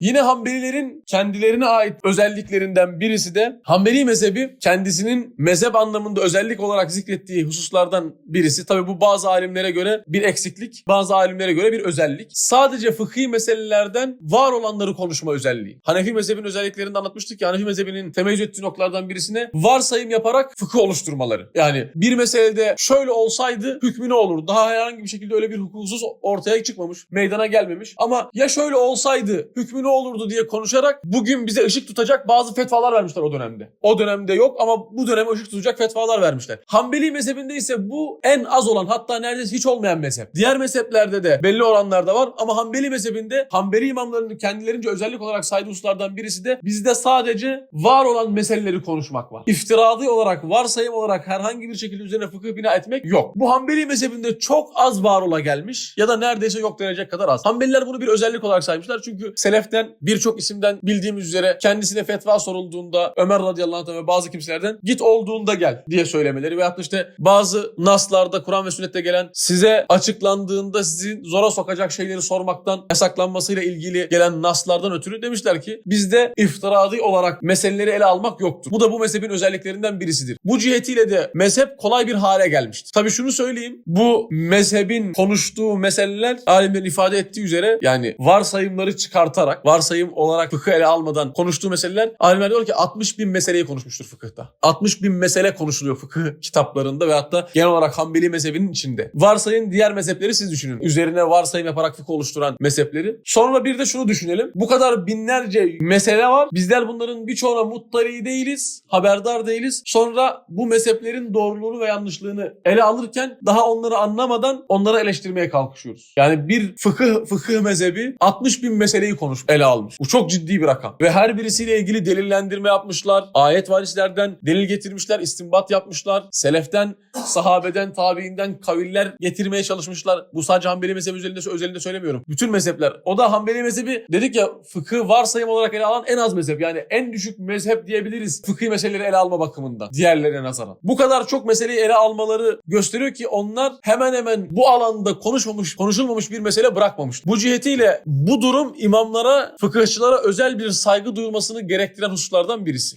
Yine Hanbelilerin kendilerine ait özelliklerinden birisi de Hanbeli mezhebi kendisinin mezhep anlamında özellik olarak zikrettiği hususlardan birisi. Tabi bu bazı alimlere göre bir eksiklik, bazı alimlere göre bir özellik. Sadece fıkhi meselelerden var olanları konuşma özelliği. Hanefi mezhebinin özelliklerini anlatmıştık ya Hanefi mezhebinin temeyyüz ettiği noktalardan birisine varsayım yaparak fıkıh oluşturmaları. Yani bir meselede şöyle olsaydı hükmü ne olur? Daha herhangi bir şekilde öyle bir hukuksuz ortaya çıkmamış, meydana gelmemiş. Ama ya şöyle olsaydı hükmü ne olurdu diye konuşarak bugün bize ışık tutacak bazı fetvalar vermişler o dönemde. O dönemde yok ama bu döneme ışık tutacak fetvalar vermişler. Hanbeli mezhebinde ise bu en az olan hatta neredeyse hiç olmayan mezhep. Diğer mezheplerde de belli oranlarda var ama Hanbeli mezhebinde Hanbeli imamlarının kendilerince özellik olarak saydığı hususlardan birisi de bizde sadece var olan meseleleri konuşmak var. İftiradı olarak, varsayım olarak herhangi bir şekilde üzerine fıkıh bina etmek yok. Bu Hanbeli mezhebinde çok az var ola gelmiş ya da neredeyse yok denecek kadar az. Hanbeliler bunu bir özellik olarak saymışlar çünkü seleften birçok isimden bildiğimiz üzere kendisine fetva sorulduğunda Ömer radıyallahu anh ve bazı kimselerden git olduğunda gel diye söylemeleri veyahut işte bazı naslarda Kur'an ve sünnette gelen size açıklandığında sizi zora sokacak şeyleri sormaktan yasaklanmasıyla ilgili gelen naslardan ötürü demişler ki bizde iftiradı olarak meseleleri ele almak yoktur. Bu da bu mezhebin özelliklerinden birisidir. Bu cihetiyle de mezhep kolay bir hale gelmiştir. Tabii şunu söyleyeyim. Bu mezhebin konuştuğu meseleler alimlerin ifade ettiği üzere yani varsayımları çıkartarak varsayım olarak fıkıh ele almadan konuştuğu meseleler alimler diyor ki 60 bin meseleyi konuşmuştur fıkıhta. 60 bin mesele konuşuluyor fıkıh kitaplarında ve hatta genel olarak Hanbeli mezhebinin içinde. Varsayın diğer mezhepleri siz düşünün. Üzerine varsayım yaparak fıkıh oluşturan mezhepleri. Sonra bir de şunu düşünelim. Bu kadar binlerce mesele var. Bizler bunların birçoğuna muttali değiliz, haberdar değiliz. Sonra bu mezheplerin doğruluğunu ve yanlışlığını ele alırken daha onları anlamadan onları eleştirmeye kalkışıyoruz. Yani bir fıkıh fıkıh mezhebi 60 bin meseleyi konuş almış. Bu çok ciddi bir rakam. Ve her birisiyle ilgili delillendirme yapmışlar. Ayet varislerden delil getirmişler, istinbat yapmışlar. Seleften, sahabeden, tabiinden kaviller getirmeye çalışmışlar. Bu sadece Hanbeli mezhebi özelinde, özelinde söylemiyorum. Bütün mezhepler. O da Hanbeli mezhebi dedik ya fıkıh varsayım olarak ele alan en az mezhep. Yani en düşük mezhep diyebiliriz fıkhi meseleleri ele alma bakımından. Diğerlerine nazaran. Bu kadar çok meseleyi ele almaları gösteriyor ki onlar hemen hemen bu alanda konuşmamış, konuşulmamış bir mesele bırakmamış. Bu cihetiyle bu durum imamlara, fıkıhçılara özel bir saygı duyulmasını gerektiren hususlardan birisi.